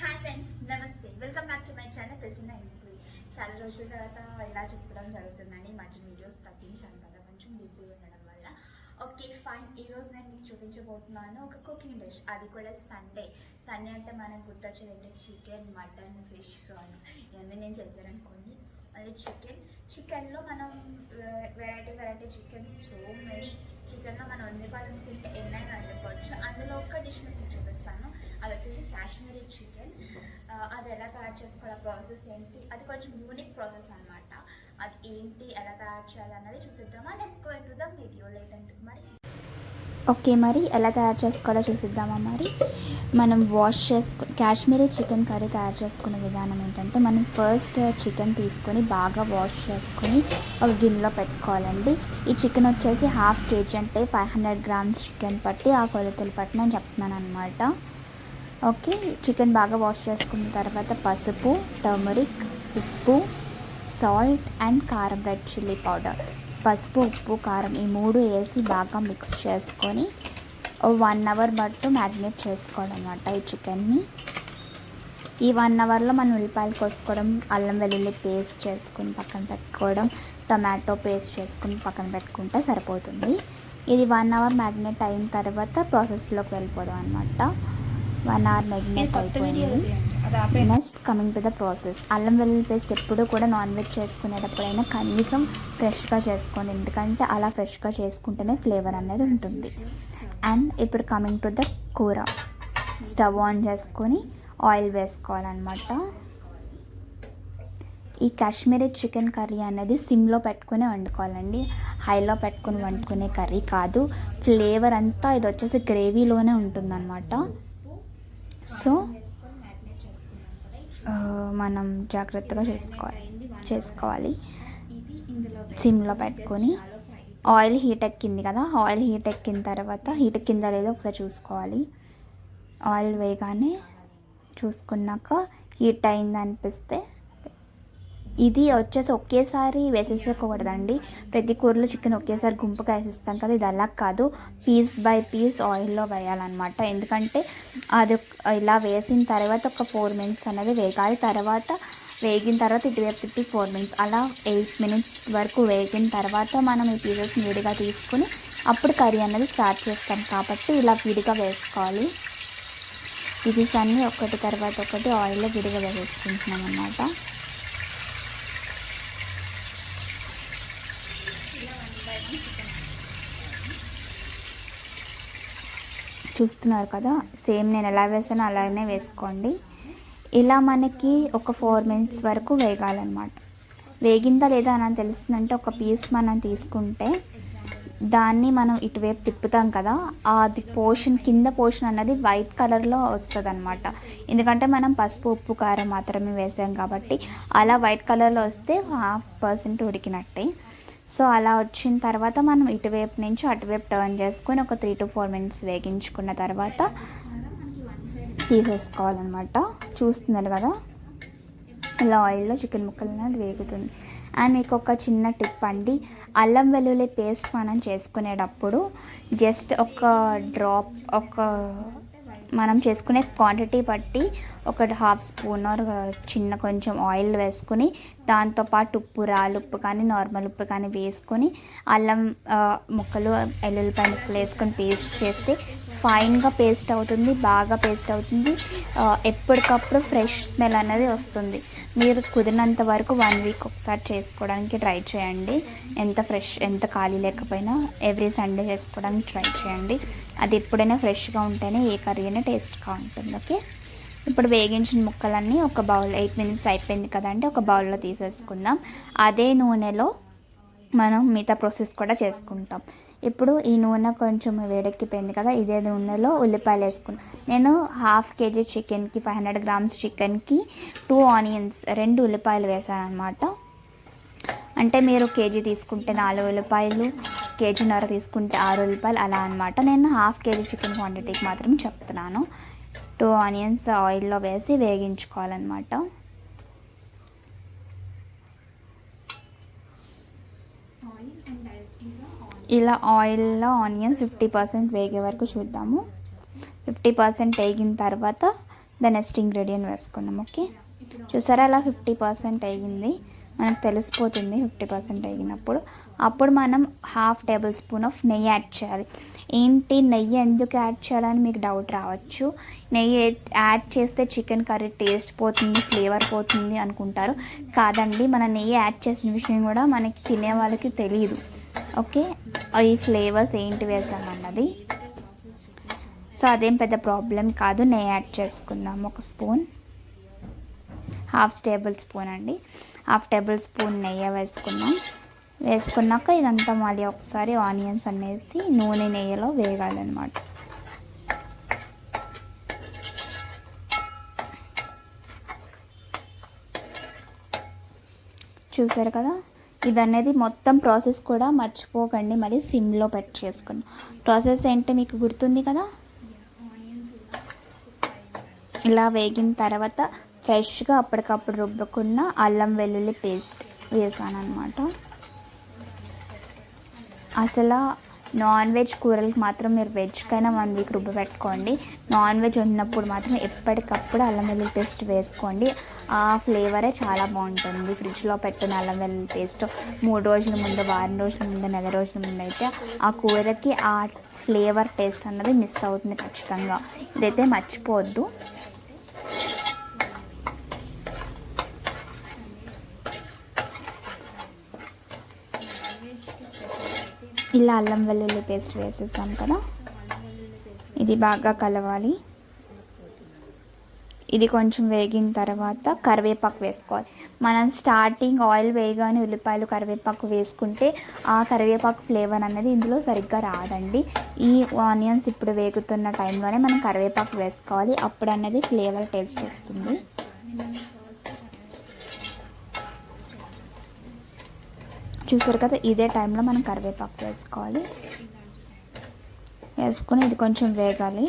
Hi friends నమస్తే. Welcome back to my channel Prasanna ఇంటికి చాలా రోజుల తర్వాత ఇలా చెప్పడం జరుగుతుందండి. మంచి మధ్య వీడియోస్ తగ్గించాను కదా కొంచెం బిజీ ఉండడం వల్ల. ఓకే ఫైన్ ఈ రోజు నేను మీకు చూపించబోతున్నాను ఒక కుకింగ్ డిష్ అది కూడా సండే సండే అంటే మనకు గుర్తొచ్చేదంటే చికెన్ మటన్ ఫిష్ ప్రాన్స్ ఇవన్నీ నేను చేశాననుకోండి మళ్ళీ చికెన్ చికెన్లో మనం variety variety chickens so many చికెన్లో మనం వండుకోవాలనుకుంటే ఎన్నైనా వండుకోవచ్చు. అందులో ఒక డిష్ మీకు చూపిస్తాను అది వచ్చేసి కాశ్మీరీ చికెన్ అది ఎలా తయారు చేసుకోవాలి ప్రాసెస్ ఏంటి? అది కొంచెం యూనిక్ ప్రాసెస్ అనమాట అది ఏంటి? ఎలా తయారు చేయాలి అన్నది చూసిద్దామా? Let's go to the video late అంటే మరి ఓకే మరి ఎలా తయారు చేసుకోవాలో చూసిద్దామా మరి? మనం వాష్ చేసుకు కాశ్మీరీ చికెన్ కర్రీ తయారు చేసుకునే విధానం ఏంటంటే మనం ఫస్ట్ చికెన్ తీసుకొని బాగా వాష్ చేసుకొని ఒక గిన్నెలో పెట్టుకోవాలండి. ఈ చికెన్ వచ్చేసి హాఫ్ కేజీ అంటే ఫైవ్ హండ్రెడ్ గ్రామ్స్ చికెన్ పట్టి ఆ కొలతలు పట్టి నేను చెప్తున్నాను అనమాట ఓకే చికెన్ బాగా వాష్ చేసుకున్న తర్వాత పసుపు టర్మరిక్ ఉప్పు సాల్ట్ అండ్ కారం రెడ్ చిల్లీ పౌడర్. పసుపు ఉప్పు కారం ఈ మూడు వేసి బాగా మిక్స్ చేసుకొని వన్ అవర్ బట్టు మ్యారినేట్ చేసుకోవాలన్నమాట ఈ చికెన్ని. ఈ వన్ అవర్లో మనం ఉల్లిపాయలు కోసుకోవడం అల్లం వెల్లుల్లి పేస్ట్ చేసుకుని పక్కన పెట్టుకోవడం టొమాటో పేస్ట్ చేసుకుని పక్కన పెట్టుకుంటే సరిపోతుంది. ఇది వన్ అవర్ మ్యారినేట్ అయిన తర్వాత ప్రాసెస్లోకి వెళ్ళిపోదాం అనమాట వన్ అవర్ మ్యారినేట్ అయిపోయింది. Next coming to the process అల్లం వెల్లుల్లి పేస్ట్ ఎప్పుడు కూడా నాన్ వెజ్ చేసుకునేటప్పుడైనా కనీసం ఫ్రెష్గా చేసుకోండి. ఎందుకంటే అలా ఫ్రెష్గా చేసుకుంటేనే ఫ్లేవర్ అనేది ఉంటుంది. అండ్ ఇప్పుడు కమింగ్ టు ద కూర. స్టవ్ ఆన్ చేసుకొని ఆయిల్ వేసుకోవాలన్నమాట. ఈ కాశ్మీరీ చికెన్ కర్రీ అనేది సిమ్లో పెట్టుకుని వండుకోవాలండి. హైలో పెట్టుకుని వండుకునే కర్రీ కాదు. ఫ్లేవర్ అంతా ఇది వచ్చేసి గ్రేవీలోనే ఉంటుందన్నమాట. సో మనం జాగ్రత్తగా చేసుకోవాలి చేసుకోవాలి. సిమ్లో పెట్టుకొని ఆయిల్ హీట్ ఎక్కింది కదా ఆయిల్ హీట్ ఎక్కిన తర్వాత హీట్ ఎక్కిందా లేదో ఒకసారి చూసుకోవాలి. ఆయిల్ వేయగానే చూసుకున్నాక హీట్ అయింది అనిపిస్తే ఇది వచ్చేసి ఒకేసారి వేసేసుకోకూడదండి. ప్రతి కూరలో చికెన్ ఒకేసారి గుంపుగా వేసేస్తాం కదా ఇది అలా కాదు. పీస్ బై పీస్ ఆయిల్లో వేయాలన్నమాట. ఎందుకంటే అది ఇలా వేసిన తర్వాత ఒక ఫోర్ మినిట్స్ అనేది వేగాలి. తర్వాత వేగిన తర్వాత ఇటువైపు తిప్పి ఫోర్ మినిట్స్ అలా ఎయిట్ మినిట్స్ వరకు వేగిన తర్వాత మనం ఈ పీసెస్ విడిగా తీసుకుని అప్పుడు కర్రీ అనేది స్టార్ట్ చేస్తాం. కాబట్టి ఇలా విడిగా వేసుకోవాలి. పీసెస్ అన్నీ ఒకటి తర్వాత ఒకటి ఆయిల్లో విడిగా వేసేసుకుంటున్నాం అన్నమాట. చూస్తున్నారు కదా? సేమ్ నేను ఎలా వేసానో అలానే వేసుకోండి. ఇలా మనకి ఒక ఫోర్ మినిట్స్ వరకు వేగాలన్నమాట. వేగిందా లేదా అని తెలుస్తుందంటే ఒక పీస్ మనం తీసుకుంటే దాన్ని మనం ఇటువైపు తిప్పుతాం కదా అది పోర్షన్ కింద పోర్షన్ అన్నది వైట్ కలర్లో వస్తుంది అనమాట ఎందుకంటే మనం పసుపు ఉప్పు కారం మాత్రమే వేసాం కాబట్టి అలా వైట్ కలర్లో వస్తే హాఫ్ పర్సెంట్ ఉడికినట్టే. సో అలా వచ్చిన తర్వాత మనం ఇటువైపు నుంచి అటువైపు టర్న్ చేసుకొని ఒక త్రీ టు ఫోర్ మినిట్స్ వేగించుకున్న తర్వాత తీసేసుకోవాలన్నమాట. చూస్తున్నారు కదా? ఇలా ఆయిల్లో చికెన్ ముక్కలు అనేది వేగుతుంది. అండ్ మీకు ఒక చిన్న టిప్ అండి. అల్లం వెల్లుల్లి పేస్ట్ మనం చేసుకునేటప్పుడు జస్ట్ ఒక డ్రాప్ ఒక మనం చేసుకునే క్వాంటిటీ బట్టి ఒక హాఫ్ స్పూన్ ఆర్ చిన్న కొంచెం ఆయిల్ వేసుకుని దాంతోపాటు ఉప్పు రాళ్ళు ఉప్పు కానీ నార్మల్ ఉప్పు కానీ వేసుకొని అల్లం ముక్కలు ఎల్లుల్లిపాయ ముక్కలు వేసుకొని పేస్ట్ చేస్తే ఫైన్గా పేస్ట్ అవుతుంది బాగా పేస్ట్ అవుతుంది. ఎప్పటికప్పుడు ఫ్రెష్ స్మెల్ అనేది వస్తుంది. మీరు కుదిరినంత వరకు వన్ వీక్ ఒకసారి చేసుకోవడానికి ట్రై చేయండి. ఎంత ఫ్రెష్ ఎంత ఖాళీ లేకపోయినా ఎవ్రీ సండే చేసుకోవడానికి ట్రై చేయండి. అది ఎప్పుడైనా ఫ్రెష్గా ఉంటేనే ఏ కర్రీ అయినా టేస్ట్గా ఉంటుంది ఓకే? ఇప్పుడు వేగించిన ముక్కలన్నీ ఒక బౌల్ ఎయిట్ మినిట్స్ అయిపోయింది కదండి ఒక బౌల్లో తీసేసుకుందాం. అదే నూనెలో మనం మిగతా ప్రాసెస్ కూడా చేసుకుంటాం. ఇప్పుడు ఈ నూనె కొంచెం వేడెక్కిపోయింది కదా ఇదే నూనెలో ఉల్లిపాయలు వేసుకున్నాను నేను హాఫ్ కేజీ చికెన్కి ఫైవ్ హండ్రెడ్ గ్రామ్స్ చికెన్కి టూ ఆనియన్స్ రెండు ఉల్లిపాయలు వేసాను అనమాట అంటే మీరు కేజీ తీసుకుంటే నాలుగు ఉల్లిపాయలు కేజీన్నర తీసుకుంటే ఆరు ఉల్లిపాయలు అలా అనమాట నేను హాఫ్ కేజీ చికెన్ క్వాంటిటీకి మాత్రం చెప్తున్నాను. టూ ఆనియన్స్ ఆయిల్లో వేసి వేగించుకోవాలన్నమాట ఆయిల్ అండ్ డైరెక్ట్గా ఆయిల్ ఇలా ఆయిల్లో ఆనియన్స్ ఫిఫ్టీ పర్సెంట్ వేగే వరకు చూద్దాము. ఫిఫ్టీ పర్సెంట్ వేగిన తర్వాత ద నెక్స్ట్ ఇంగ్రీడియంట్ వేసుకుందాం ఓకే? చూసారా అలా ఫిఫ్టీ పర్సెంట్ అయ్యింది మనకు తెలిసిపోతుంది ఫిఫ్టీ పర్సెంట్ వేగినప్పుడు. అప్పుడు మనం హాఫ్ టేబుల్ స్పూన్ ఆఫ్ నెయ్యి యాడ్ చేయాలి. ఏంటి నెయ్యి ఎందుకు యాడ్ చేయాలని మీకు డౌట్ రావచ్చు. నెయ్యి యాడ్ చేస్తే చికెన్ కర్రీ టేస్ట్ పోతుంది ఫ్లేవర్ పోతుంది అనుకుంటారు. కాదండి మన నెయ్యి యాడ్ చేసిన విషయం కూడా మనకి తినే వాళ్ళకి తెలియదు ఓకే? ఈ ఫ్లేవర్స్ ఏంటి వేసామన్నది. సో అదేం పెద్ద ప్రాబ్లం కాదు. నెయ్యి యాడ్ చేసుకుందాం. ఒక స్పూన్. హాఫ్ టేబుల్ స్పూన్ అండి. హాఫ్ టేబుల్ స్పూన్ నెయ్యి వేసుకున్నాం వేసుకున్నాక ఇదంతా మళ్ళీ ఒకసారి ఆనియన్స్ అనేసి నూనె నెయ్యిలో వేగాలన్నమాట. చూసారు కదా? ఇది అనేది మొత్తం ప్రాసెస్ కూడా మర్చిపోకండి. మరి సిమ్లో పెట్ చేసుకోండి ప్రాసెస్ ఏంటో మీకు గుర్తుంది కదా? ఇలా వేగిన తర్వాత ఫ్రెష్గా అప్పటికప్పుడు రుబ్బుకున్న అల్లం వెల్లుల్లి పేస్ట్ వేసాను అనమాట అసలు నాన్ వెజ్ కూరలకు మాత్రం మీరు వెజ్కైనా వన్ వీక్ రుబ్బ పెట్టుకోండి. నాన్ వెజ్ ఉన్నప్పుడు మాత్రం ఎప్పటికప్పుడు అల్లం వెల్లుల్లి పేస్ట్ వేసుకోండి. ఆ ఫ్లేవరే చాలా బాగుంటుంది. ఫ్రిడ్జ్లో పెట్టిన అల్లం వెల్లుల్లి పేస్ట్ మూడు రోజుల ముందు వారం రోజుల ముందు నెల రోజుల ముందు అయితే ఆ కూరకి ఆ ఫ్లేవర్ టేస్ట్ అన్నది మిస్ అవుతుంది ఖచ్చితంగా. ఇదైతే మర్చిపోవద్దు. ఇలా అల్లం వెల్లుల్లి పేస్ట్ వేసేసాం కదా. ఇది బాగా కలవాలి. ఇది కొంచెం వేగిన తర్వాత కరివేపాకు వేసుకోవాలి. మనం స్టార్టింగ్ ఆయిల్ వేయగానే ఉల్లిపాయలు కరివేపాకు వేసుకుంటే ఆ కరివేపాకు ఫ్లేవర్ అనేది ఇందులో సరిగ్గా రాదండి. ఈ ఆనియన్స్ ఇప్పుడు వేగుతున్న టైంలోనే మనం కరివేపాకు వేసుకోవాలి. అప్పుడు అనేది ఫ్లేవర్ టేస్ట్ వస్తుంది. చూసారు కదా ఇదే టైంలో మనం కరివేపాకు వేసుకోవాలి. వేసుకొని ఇది కొంచెం వేగాలి.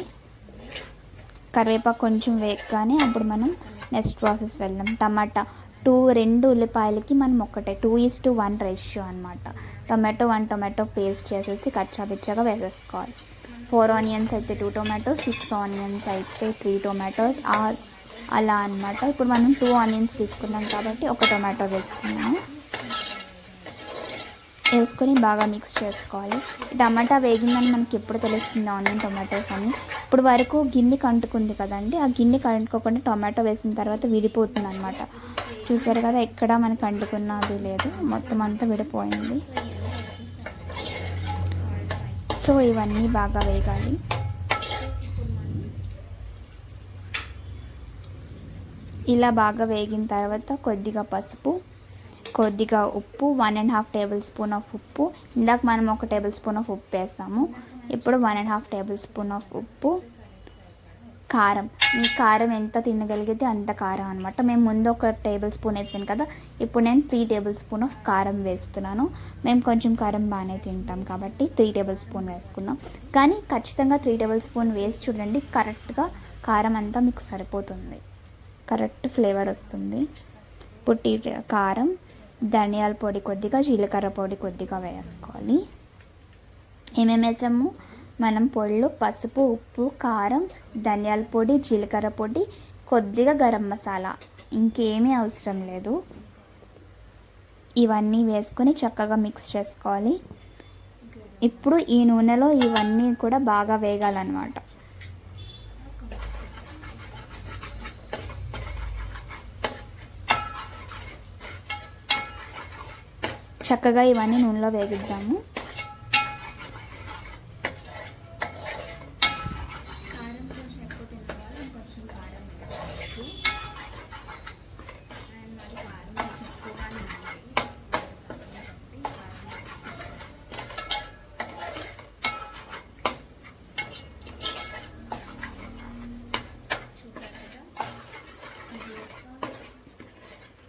కరివేపాకు కొంచెం వేగగానే అప్పుడు మనం నెక్స్ట్ ప్రాసెస్ వెళ్దాం టమాటా టూ రెండు ఉల్లిపాయలకి మనం ఒక్కటే two is to one ratio అనమాట టొమాటో వన్ టొమాటో పేస్ట్ చేసేసి కచ్చాబిచ్చాగా వేసేసుకోవాలి. ఫోర్ ఆనియన్స్ అయితే టూ టొమాటో సిక్స్ ఆనియన్స్ అయితే త్రీ టొమాటోస్ అలా అనమాట ఇప్పుడు మనం టూ ఆనియన్స్ తీసుకున్నాం కాబట్టి ఒక టొమాటో వేసుకున్నాము. వేసుకొని బాగా మిక్స్ చేసుకోవాలి. టమాటా వేగిందని మనకి ఎప్పుడు తెలుస్తుంది ఆనియన్ టొమాటోస్ అని. ఇప్పుడు వరకు గిన్నె కంటుకుంది కదండి. ఆ గిన్నె కంటుకోకుండా టొమాటో వేసిన తర్వాత విడిపోతుంది అనమాట చూసారు కదా ఎక్కడ మనకి అంటుకున్నది లేదు. మొత్తం అంతా విడిపోయింది. సో ఇవన్నీ బాగా వేగాలి. ఇలా బాగా వేగిన తర్వాత కొద్దిగా పసుపు కొద్దిగా ఉప్పు one and half tablespoon of ఉప్పు. ఇందాక మనం ఒక టేబుల్ స్పూన్ ఆఫ్ ఉప్పు వేస్తాము ఇప్పుడు one and half tablespoon of ఉప్పు. కారం. మీ కారం ఎంత తినగలిగితే అంత కారం అనమాట మేము ముందు ఒక టేబుల్ స్పూన్ వేసాను కదా. ఇప్పుడు నేను త్రీ టేబుల్ స్పూన్ ఆఫ్ కారం వేస్తున్నాను. మేము కొంచెం కారం బాగానే తింటాం కాబట్టి త్రీ టేబుల్ స్పూన్ వేసుకున్నాం. కానీ ఖచ్చితంగా త్రీ టేబుల్ స్పూన్ వేసి చూడండి కరెక్ట్గా కారం అంతా మీకు సరిపోతుంది. కరెక్ట్ ఫ్లేవర్ వస్తుంది. పుట్టి కారం. ధనియాల పొడి కొద్దిగా జీలకర్ర పొడి కొద్దిగా వేసుకోవాలి ఏమేమి వేసాము మనం పొళ్ళు పసుపు ఉప్పు కారం ధనియాల పొడి జీలకర్ర పొడి కొద్దిగా గరం మసాలా. ఇంకేమీ అవసరం లేదు. ఇవన్నీ వేసుకొని చక్కగా మిక్స్ చేసుకోవాలి. ఇప్పుడు ఈ నూనెలో ఇవన్నీ కూడా బాగా వేగాలన్నమాట. చక్కగా ఇవన్నీ నూనెలో వేగిద్దాము. చూసారా కదా ఇది ఒక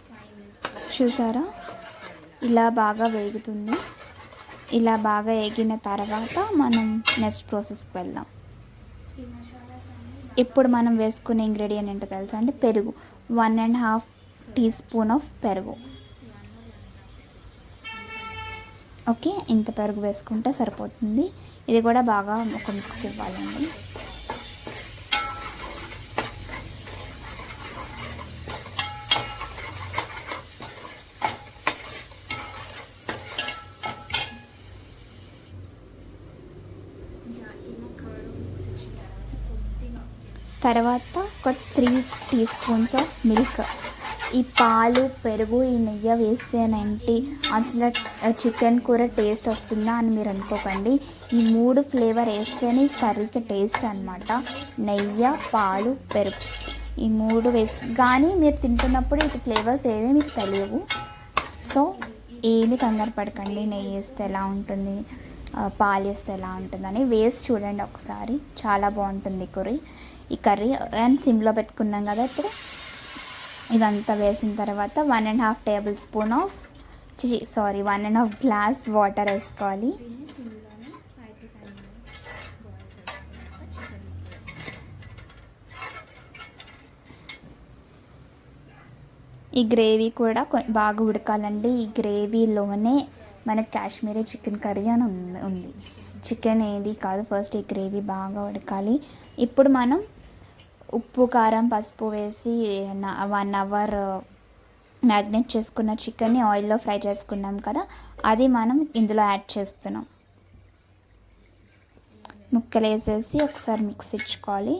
ఫైవ్ మినిట్స్ చూసారా ఇలా బాగా వేగుతుంది. ఇలా బాగా వేగిన తర్వాత మనం నెక్స్ట్ ప్రాసెస్కి వెళ్దాం. ఇప్పుడు మనం వేసుకునే ఇంగ్రీడియంట్ ఏంటో తెలుసా అండి? పెరుగు. One and half teaspoon of పెరుగు. ఓకే ఇంత పెరుగు వేసుకుంటే సరిపోతుంది. ఇది కూడా బాగా ఒక మిక్స్ ఇవ్వాలండి. తర్వాత ఒక three teaspoons of milk. ఈ పాలు పెరుగు ఈ నెయ్యి వేస్తేనంటే అసలు చికెన్ కూర టేస్ట్ వస్తుందా అని మీరు అనుకోకండి. ఈ మూడు ఫ్లేవర్ వేస్తేనే కర్రీకి టేస్ట్ అనమాట నెయ్యి పాలు పెరుగు. ఈ మూడు వేసి కానీ మీరు తింటున్నప్పుడు ఈ ఫ్లేవర్స్ ఏమీ మీకు తెలియవు. సో ఏమి కంగారు పడకండి నెయ్యి వేస్తే ఎలా ఉంటుంది? పాలు వేస్తే ఎలా ఉంటుందని వేసి చూడండి ఒకసారి. చాలా బాగుంటుంది ఈ ఈ కర్రీ అండ్ సిమ్లో పెట్టుకున్నాం కదా ఇప్పుడు. ఇదంతా వేసిన తర్వాత one and half tablespoon of sorry one and half glass water వేసుకోవాలి. ఈ గ్రేవీ కూడా బాగా ఉడకాలండి. ఈ గ్రేవీలోనే మనకి కాశ్మీరీ చికెన్ కర్రీ అని ఉంది. చికెన్ ఏది కాదు ఫస్ట్ ఈ గ్రేవీ బాగా ఉడకాలి. ఇప్పుడు మనం ఉప్పు కారం పసుపు వేసి వన్ అవర్ మ్యాగ్నేట్ చేసుకున్న చికెన్ని ఆయిల్లో ఫ్రై చేసుకున్నాం కదా అది మనం ఇందులో యాడ్ చేస్తున్నాం. ముక్కలు వేసేసి ఒకసారి మిక్స్ ఇచ్చుకోవాలి.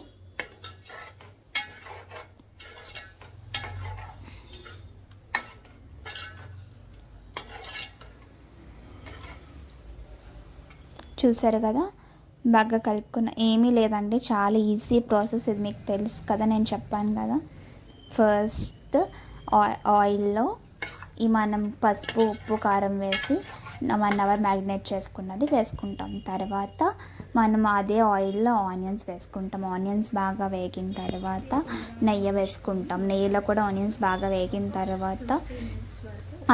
చూసారు కదా బాగా కలుపుకున్న. ఏమీ లేదండి. చాలా ఈజీ ప్రాసెస్ ఇది మీకు తెలుసు కదా నేను చెప్పాను కదా. ఫస్ట్ ఆయిల్లో ఈ మనం పసుపు ఉప్పు కారం వేసి వన్ అవర్ మ్యారినేట్ చేసుకున్నది వేసుకుంటాం. తర్వాత మనం అదే ఆయిల్లో ఆనియన్స్ వేసుకుంటాం. ఆనియన్స్ బాగా వేగిన తర్వాత నెయ్యి వేసుకుంటాం. నెయ్యిలో కూడా ఆనియన్స్ బాగా వేగిన తర్వాత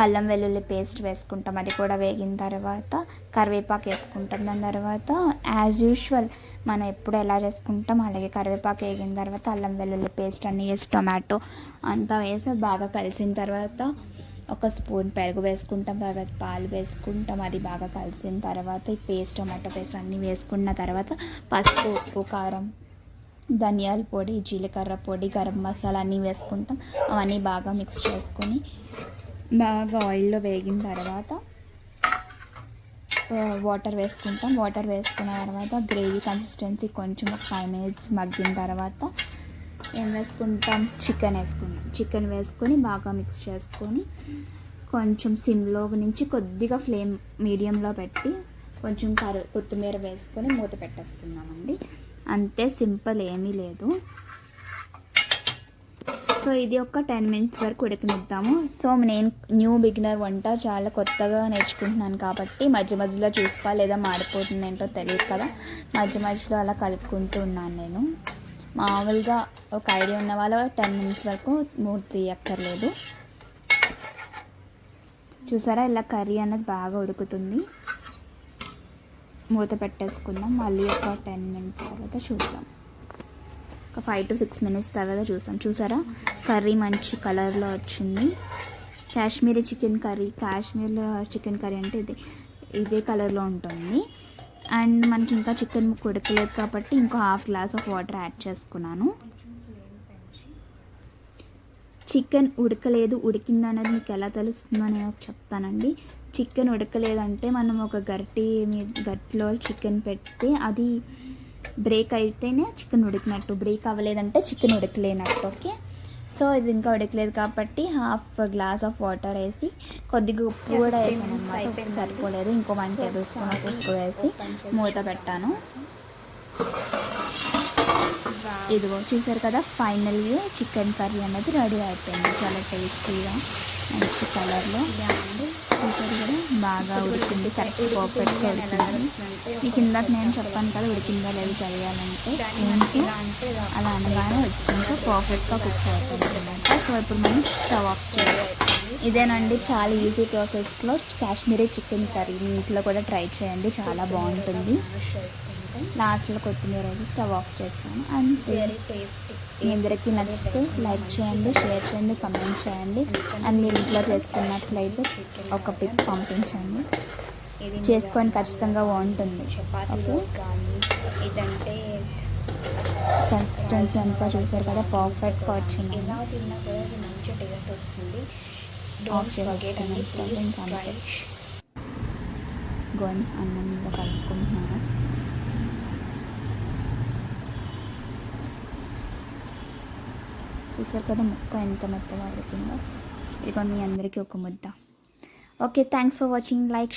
అల్లం వెల్లుల్లి పేస్ట్ వేసుకుంటాం. అది కూడా వేగిన తర్వాత కరివేపాకు వేసుకుంటాం. దాని తర్వాత యాజ్ యూజువల్ మనం ఎప్పుడు ఎలా చేసుకుంటాం అలాగే కరివేపాకు వేగిన తర్వాత అల్లం వెల్లుల్లి పేస్ట్ అన్నీ వేసి టొమాటో అంతా వేసి బాగా కలిసిన తర్వాత ఒక స్పూన్ పెరుగు వేసుకుంటాం తర్వాత పాలు వేసుకుంటాం. అది బాగా కలిసిన తర్వాత ఈ పేస్ట్ టొమాటో పేస్ట్ అన్నీ వేసుకున్న తర్వాత పసుపు ఉప్పు కారం ధనియాల పొడి జీలకర్ర పొడి గరం మసాలా అన్నీ వేసుకుంటాం. అవన్నీ బాగా మిక్స్ చేసుకొని బాగా ఆయిల్లో వేగిన తర్వాత వాటర్ వేసుకుంటాం. వాటర్ వేసుకున్న తర్వాత గ్రేవీ కన్సిస్టెన్సీ కొంచెం ఒక ఫైవ్ మినిట్స్ మగ్గిన తర్వాత ఏం వేసుకుంటాం? చికెన్ వేసుకుంటాం. చికెన్ వేసుకొని బాగా మిక్స్ చేసుకొని కొంచెం సిమ్లో నుంచి కొద్దిగా ఫ్లేమ్ మీడియంలో పెట్టి కొంచెం కరు కొత్తిమీర వేసుకొని మూత పెట్టేసుకున్నామండి అంతే సింపుల్ ఏమీ లేదు. సో ఇది ఒక టెన్ మినిట్స్ వరకు ఉడకనిద్దాము. సో నేను న్యూ బిగినర్ వంట చాలా కొత్తగా నేర్చుకుంటున్నాను కాబట్టి మధ్య మధ్యలో చూసుకోవాలి లేదా మాడిపోతుంది ఏంటో తెలియదు కదా. మధ్య మధ్యలో అలా కలుపుకుంటూ ఉన్నాను నేను. మామూలుగా ఒక ఐడియా ఉన్న వాళ్ళు టెన్ మినిట్స్ వరకు మూడు తీయక్కర్లేదు. చూసారా ఇలా కర్రీ అన్నది బాగా ఉడుకుతుంది. మూత పెట్టేసుకుందాం. మళ్ళీ ఒక టెన్ మినిట్స్ తర్వాత చూద్దాం. ఒక ఫైవ్ టు సిక్స్ మినిట్స్ తర్వాత చూసాం. చూసారా? కర్రీ మంచి కలర్లో వచ్చింది. కాశ్మీరీ చికెన్ కర్రీ కాశ్మీర్లో చికెన్ కర్రీ అంటే ఇది ఇదే కలర్లో ఉంటుంది. అండ్ మనకి ఇంకా చికెన్ ఉడకలేదు కాబట్టి ఇంకో half glass of water add చేసుకున్నాను. చికెన్ ఉడకలేదు ఉడికింది అనేది మీకు ఎలా తెలుస్తుందో నేను చెప్తానండి. చికెన్ ఉడకలేదంటే మనం ఒక గట్టి మీ గట్టిలో చికెన్ పెడితే అది బ్రేక్ అయితేనే చికెన్ ఉడికినట్టు. బ్రేక్ అవ్వలేదంటే చికెన్ ఉడకలేనట్టు ఓకే? సో ఇది ఇంకా ఉడకలేదు కాబట్టి హాఫ్ గ్లాస్ ఆఫ్ వాటర్ వేసి కొద్దిగా ఉప్పు కూడా వేసాను అనమాట సరిపోలేదు. ఇంకో వన్ టేబుల్ స్పూన్ ఆఫ్ ఉప్పు వేసి మూత పెట్టాను. ఇదిగో చూసారు కదా ఫైనల్గా చికెన్ కర్రీ అనేది రెడీ అయిపోయింది. చాలా టేస్టీగా మంచి కలర్లో. చూసారు కదా బాగా ఉడికింది. కరెక్ట్ పర్ఫెక్ట్గా ఉడికింది. మీకు ఇందాక నేను చెప్పాను కదా ఉడికిందా లేదు తెలియాలంటే ఏంటి? అలా అనగానే వచ్చింది పర్ఫెక్ట్గా కుక్ అవుతుంది అనమాట సో ఇప్పుడు మనం స్టవ్ ఆఫ్ చేయాలి. ఇదేనండి చాలా ఈజీ ప్రాసెస్లో కాశ్మీరీ చికెన్ కర్రీ. మీ ఇంట్లో కూడా ట్రై చేయండి చాలా బాగుంటుంది. లాస్ట్లో కొత్తిమీర వేసి స్టవ్ ఆఫ్ చేస్తాను. అంతే. మీ అందరికీ నచ్చితే లైక్ చేయండి షేర్ చేయండి కమెంట్ చేయండి. అండ్ మీరు ఇంట్లో చేసుకున్నట్లయితే ఒక పిక్ పంపించండి. చేసుకొని ఖచ్చితంగా బాగుంటుంది. చపాతీలో కానీ ఇదంటే కన్సిస్టెన్సీ అంతా చూసారు కదా పర్ఫెక్ట్గా వచ్చింది ఎలా తిన్నా కూడా మంచి టేస్ట్ వస్తుంది. గోని అన్నంలో కలుపుకుంటున్నాను. చూసారు కదా ముక్క ఎంత మెత్తగా ఉడికిందో. ఇదిగో మీ అందరికీ ఒక ముద్ద. Okay thanks for watching like